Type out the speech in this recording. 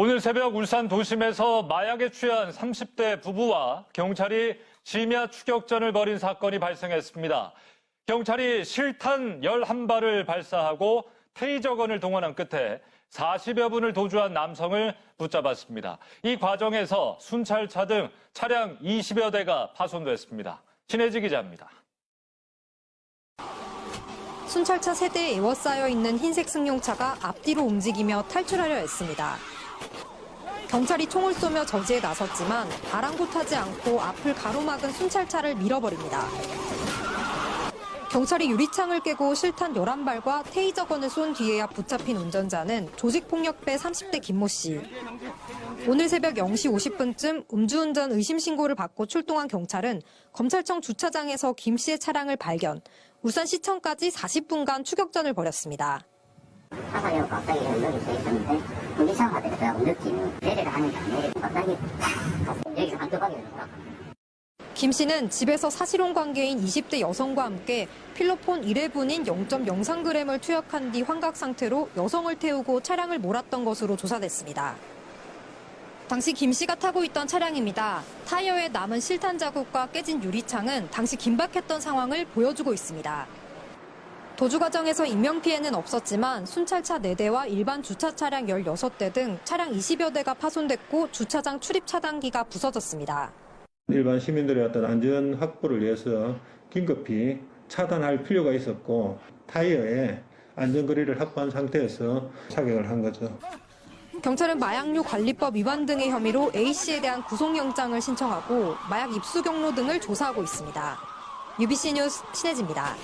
오늘 새벽 울산 도심에서 마약에 취한 30대 부부와 경찰이 심야 추격전을 벌인 사건이 발생했습니다. 경찰이 실탄 11발을 발사하고 테이저건을 동원한 끝에 40여 분을 도주한 남성을 붙잡았습니다. 이 과정에서 순찰차 등 차량 20여 대가 파손됐습니다. 신혜지 기자입니다. 순찰차 세대에 에워싸여 있는 흰색 승용차가 앞뒤로 움직이며 탈출하려 했습니다. 경찰이 총을 쏘며 저지에 나섰지만 아랑곳하지 않고 앞을 가로막은 순찰차를 밀어버립니다. 경찰이 유리창을 깨고 실탄 11발과 테이저건을 쏜 뒤에야 붙잡힌 운전자는 조직폭력배 30대 김모 씨. 오늘 새벽 0시 50분쯤 음주운전 의심 신고를 받고 출동한 경찰은 검찰청 주차장에서 김 씨의 차량을 발견, 울산시청까지 40분간 추격전을 벌였습니다. 사사기가 갑자기 연락이 돼 있었는데 됐어요. 느낌은 배려를 하는 게 아니고 갑자기 탁 여기서 한두박이 되더라고요. 김 씨는 집에서 사실혼 관계인 20대 여성과 함께 필로폰 1회분인 0.03g을 투약한 뒤 환각 상태로 여성을 태우고 차량을 몰았던 것으로 조사됐습니다. 당시 김 씨가 타고 있던 차량입니다. 타이어에 남은 실탄 자국과 깨진 유리창은 당시 긴박했던 상황을 보여주고 있습니다. 도주 과정에서 인명피해는 없었지만 순찰차 4대와 일반 주차 차량 16대 등 차량 20여 대가 파손됐고 주차장 출입 차단기가 부서졌습니다. 일반 시민들의 어떤 안전 확보를 위해서 긴급히 차단할 필요가 있었고 타이어에 안전거리를 확보한 상태에서 사격을 한 거죠. 경찰은 마약류 관리법 위반 등의 혐의로 A씨에 대한 구속영장을 신청하고 마약 입수 경로 등을 조사하고 있습니다. UBC 뉴스 신혜지입니다.